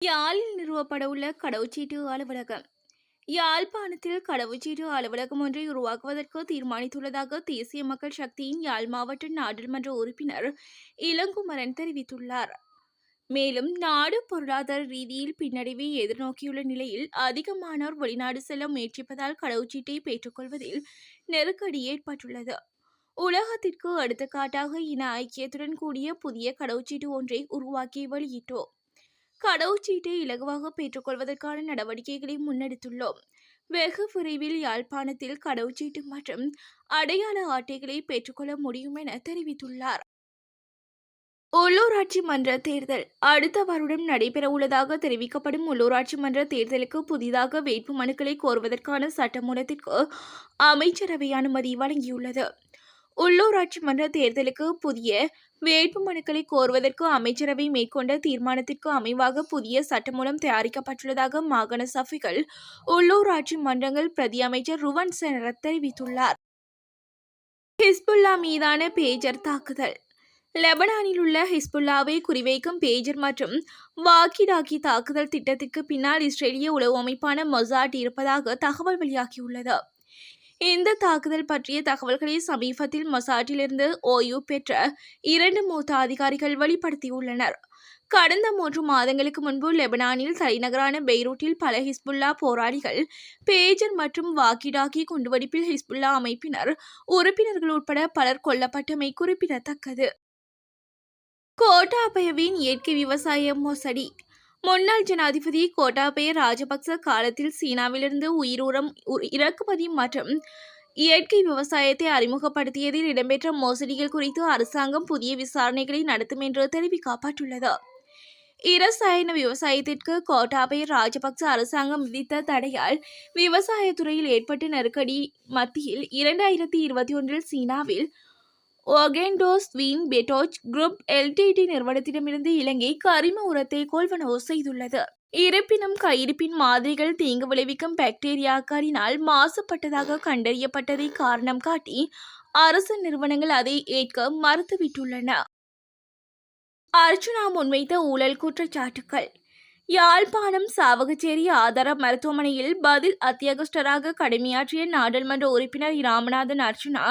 யாழில் நிறுவப்பட உள்ள கடவுச்சீட்டு அலுவலகம். யாழ்ப்பாணத்தில் கடவுச்சீட்டு அலுவலகம் ஒன்றை உருவாக்குவதற்கு தீர்மானித்துள்ளதாக தேசிய மக்கள் சக்தியின் யாழ் மாவட்ட நாடாளுமன்ற உறுப்பினர் இளங்குமரன் தெரிவித்துள்ளார். மேலும் நாடு பொருளாதார ரீதியில் பின்னடைவை எதிர்நோக்கியுள்ள நிலையில் அதிகமானோர் வெளிநாடு செல்ல முயற்சிப்பதால் கடவுச்சீட்டை பெற்றுக்கொள்வதில் நெருக்கடி ஏற்பட்டுள்ளது. உலகத்திற்கு எடுத்துக்காட்டாக இன ஐக்கியத்துடன் கூடிய புதிய கடவுச்சீட்டு ஒன்றை உருவாக்கி வெளியிட்டோம் கடவுச்சீட்டை இலகுவாக பெற்றுக்கொள்வதற்கான நடவடிக்கைகளை முன்னெடுத்துள்ளோம். வெகு விரைவில் யாழ்ப்பாணத்தில் கடவுச்சீட்டு மற்றும் அடையாள அட்டைகளை பெற்றுக்கொள்ள முடியும் என தெரிவித்துள்ளார். உள்ளூராட்சி மன்ற தேர்தல் அடுத்த வருடம் நடைபெறவுள்ளதாக தெரிவிக்கப்படும் உள்ளூராட்சி மன்ற தேர்தலுக்கு புதிதாக வேட்பு மனுக்களை கோருவதற்கான சட்டமூலத்திற்கு அமைச்சரவை அனுமதி வழங்கியுள்ளது. உள்ளூராட்சி மன்ற தேர்தலுக்கு புதிய வேட்பு மனுக்களை கோருவதற்கு அமைச்சரவை மேற்கொண்ட தீர்மானத்திற்கு அமைவாக புதிய சட்டமூலம் தயாரிக்கப்பட்டுள்ளதாக மாகாண சபைகள் உள்ளூராட்சி மன்றங்கள் பிரதி அமைச்சர் ருவன் செனரத் தெரிவித்துள்ளார். ஹிஸ்புல்லா மீதான பேஜர் தாக்குதல். லெபனானில் உள்ள ஹிஸ்புல்லாவை குறிவைக்கும் பேஜர் மற்றும் வாக்கி டாக்கி தாக்குதல் திட்டத்திற்கு பின்னால் இஸ்ரேலிய உளவு அமைப்பான மொசாட் இருப்பதாக தகவல் வெளியாகியுள்ளது. இந்த தாக்குதல் பற்றிய தகவல்களை சமீபத்தில் மொசாட்டிலிருந்து ஓய்வு பெற்ற இரண்டு மூத்த அதிகாரிகள் வெளிப்படுத்தியுள்ளனர். கடந்த மூன்று மாதங்களுக்கு முன்பு லெபனானில் தலைநகரான பெய்ரூட்டில் பல ஹிஸ்புல்லா போராளிகள் பேஜர் மற்றும் வாக்கிடாக்கி குண்டுவெடிப்பில் ஹிஸ்புல்லா அமைப்பினர் உறுப்பினர்கள் உட்பட பலர் கொல்லப்பட்டமை குறிப்பிடத்தக்கது. கோட்டாபயவின் இயற்கை விவசாய மோசடி முன்னாள் ஜனாதிபதி கோட்டாபய ராஜபக்ச காலத்தில் சீனாவிலிருந்து உயிரூரம் உ- இறக்குமதி மற்றும் இயற்கை விவசாயத்தை அறிமுகப்படுத்தியதில் இடம்பெற்ற மோசடிகள் குறித்து அரசாங்கம் புதிய விசாரணைகளை நடத்தும் என்று தெரிவிக்கப்பட்டுள்ளது. இரசாயன விவசாயத்திற்கு கோட்டாபய ராஜபக்ச அரசாங்கம் விதித்த தடையால் விவசாயத்துறையில் ஏற்பட்ட நெருக்கடி மத்தியில் இரண்டாயிரத்தி இருபத்தி ஒன்றில் சீனாவில் ஒகேண்டோஸ்வீன் பெட்டோச் குரூப் எல்டிடி நிறுவனத்திடமிருந்து இலங்கை கரிம உரத்தை கொள்வனவு செய்துள்ளது. இருப்பினும் கையிருப்பின் மாதிரிகள் தீங்கு விளைவிக்கும் பாக்டீரியாக்களினால் மாசுபட்டதாக கண்டறியப்பட்டதை காரணம் காட்டி அரசு நிறுவனங்கள் அதை ஏற்க மறுத்துவிட்டுள்ளன. அர்ச்சுனா முன்வைத்த ஊழல் குற்றச்சாட்டுகள் யாழ்ப்பாணம் சாவகச்சேரி ஆதார மருத்துவமனையில் பதில் அத்தியகஸ்டராக கடமையாற்றிய நாடாளுமன்ற உறுப்பினர் ராமநாதன் அர்ச்சுனா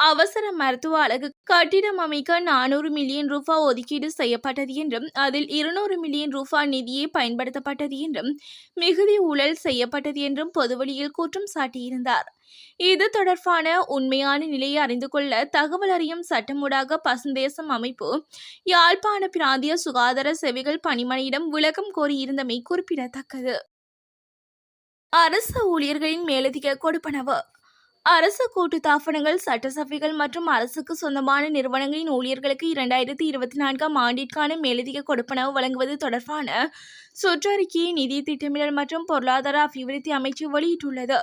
அவசர மருத்துவ அழகு கட்டிடம் அமைக்க நானூறு மில்லியன் ரூபாய் ஒதுக்கீடு செய்யப்பட்டது என்றும் அதில் இருநூறு மில்லியன் ரூபாய் நிதியே பயன்படுத்தப்பட்டது என்றும் மிகுதி ஊழல் செய்யப்பட்டது என்றும் பொதுவெளியில் குற்றம் சாட்டியிருந்தார். இது தொடர்பான உண்மையான நிலையை அறிந்து கொள்ள தகவல் அறியும் சட்டமூடாக பசுந்தேசம் அமைப்பு யாழ்ப்பாண பிராந்திய சுகாதார சேவைகள் பணிமனையிடம் விளக்கம் கோரியிருந்தமை குறிப்பிடத்தக்கது. அரசு ஊழியர்களின் மேலதிக கொடுப்பனவு அரசு கூட்டு தாபனங்கள் சட்டசபைகள் மற்றும் அரசுக்கு சொந்தமான நிறுவனங்களின் ஊழியர்களுக்கு இரண்டாயிரத்தி இருபத்தி நான்காம் ஆண்டிற்கான மேலதிக கொடுப்பனவு வழங்குவது தொடர்பான சுற்றறிக்கையை நிதி திட்டமிடல் மற்றும் பொருளாதார அபிவிருத்தி அமைச்சு வெளியிட்டுள்ளது.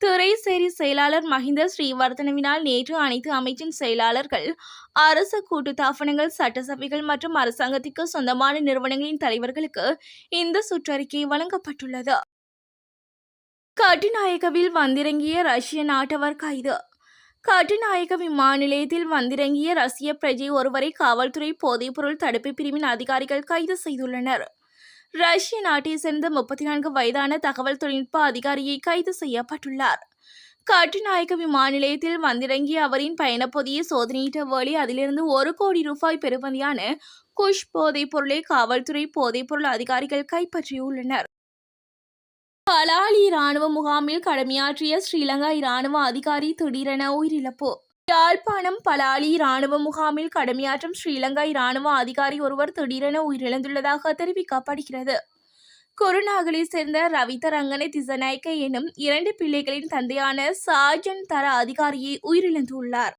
துறைசேரி செயலாளர் மஹிந்த ஸ்ரீவர்தனவினால் நேற்று அனைத்து அமைச்சின் செயலாளர்கள் அரசு கூட்டு தாபனங்கள் சட்டசபைகள் மற்றும் அரசாங்கத்திற்கு சொந்தமான நிறுவனங்களின் தலைவர்களுக்கு இந்த சுற்றறிக்கை வழங்கப்பட்டுள்ளது. கட்டுநாயகவில் வந்திறங்கிய ரஷ்ய நாட்டவர் கைது. கட்டுநாயக்க விமான நிலையத்தில் வந்திறங்கிய ரஷ்ய பிரஜை ஒருவரை காவல்துறை போதைப்பொருள் தடுப்பு பிரிவின் அதிகாரிகள் கைது செய்துள்ளனர். ரஷ்ய நாட்டை சேர்ந்த முப்பத்தி நான்கு வயதான தகவல் தொழில்நுட்ப அதிகாரியை கைது செய்யப்பட்டுள்ளார். கட்டுநாயக்க விமான நிலையத்தில் வந்திறங்கிய அவரின் பயணப்பொதியை சோதனையிட்ட வழி அதிலிருந்து ஒரு கோடி ரூபாய் பெறுமதியான குஷ் போதைப் பொருளை காவல்துறை போதைப்பொருள் அதிகாரிகள் கைப்பற்றியுள்ளனர். பலாலி இராணுவ முகாமில் கடமையாற்றிய ஸ்ரீலங்கா இராணுவ அதிகாரி திடீரென உயிரிழப்பு. யாழ்ப்பாணம் பலாலி இராணுவ முகாமில் கடமையாற்றும் ஸ்ரீலங்கா இராணுவ அதிகாரி ஒருவர் திடீரென உயிரிழந்துள்ளதாக தெரிவிக்கப்படுகிறது. குருநாகலை சேர்ந்த ரவிதரங்கனை திசநாயக்க எனும் இரண்டு பிள்ளைகளின் தந்தையான சாஜன் தர அதிகாரியை உயிரிழந்துள்ளார்.